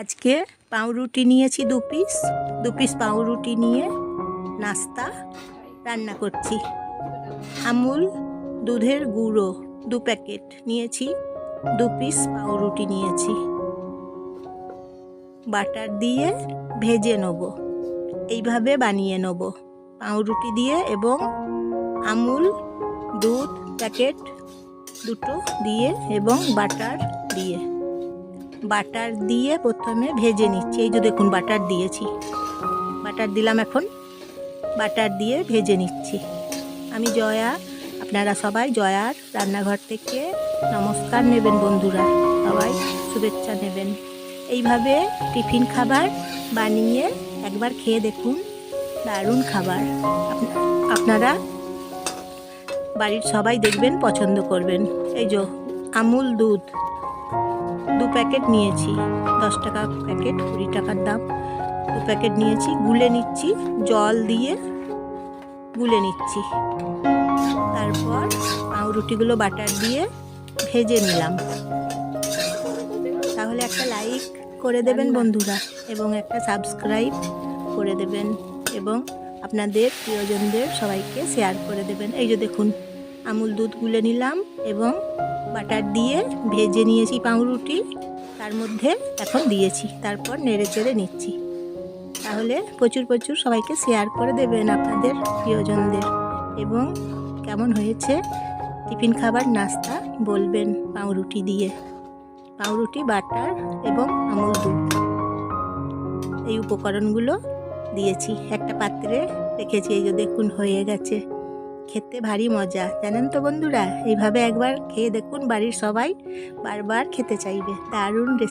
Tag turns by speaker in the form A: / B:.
A: আজকে পাউরুটি নিয়েছি দু পিস দু পিস পাউরুটি নিয়ে নাস্তা রান্না করছি। আমুল দুধের গুঁড়ো দু প্যাকেট নিয়েছি। দু পিস পাউরুটি নিয়েছি। বাটার দিয়ে ভেজে নেব। এইভাবে বানিয়ে নেব পাউরুটি দিয়ে এবং আমুল দুধ প্যাকেট দুটো দিয়ে এবং বাটার দিয়ে। বাটার দিয়ে প্রথমে ভেজে নিচ্ছি। এই যে দেখুন, বাটার দিয়েছি। বাটার দিলাম এখন। বাটার দিয়ে ভেজে নিচ্ছি। আমি জয়া, আপনারা সবাই জয়ার রান্নাঘর থেকে নমস্কার নেবেন বন্ধুরা। সবাই শুভেচ্ছা নেবেন। এইভাবে টিফিন খাবার বানিয়ে একবার খেয়ে দেখুন। দারুণ খাবার। আপনারা বাড়ির সবাই দেখবেন, পছন্দ করবেন। এই যে আমুল দুধ। দু প্যাকেট নিয়েছি, দশ টাকা প্যাকেট, কুড়ি টাকার দাম। দু প্যাকেট নিয়েছি, গুলে নিচ্ছি, জল দিয়ে গুলে নিচ্ছি। তারপর পাউরুটিগুলো বাটার দিয়ে ভেজে নিলাম। তাহলে একটা লাইক করে দেবেন বন্ধুরা, এবং একটা সাবস্ক্রাইব করে দেবেন, এবং আপনাদের প্রিয়জনদের সবাইকে শেয়ার করে দেবেন। এই যে দেখুন আমুল দুধ গুলে নিলাম এবং বাটার দিয়ে ভেজে নিয়েছি পাউরুটি। তার মধ্যে এখন দিয়েছি, তারপর নেড়ে চেড়ে নিচ্ছি। তাহলে প্রচুর প্রচুর সবাইকে শেয়ার করে দেবেন আপনাদের প্রিয়জনদের। এবং কেমন হয়েছে টিফিন খাবার নাস্তা বলবেন পাউরুটি দিয়ে। পাউরুটি, বাটার এবং আমুল দুধ। এই উপকরণগুলো দিয়েছি। একটা পাত্রে রেখেছি, এই যে দেখুন হয়ে গেছে। খেতে ভারী মজা। জানেন তো বন্ধুরা, এইভাবে একবার খেয়ে দেখুন বাড়ির সবাই, বারবার খেতে চাইবে। দারুণ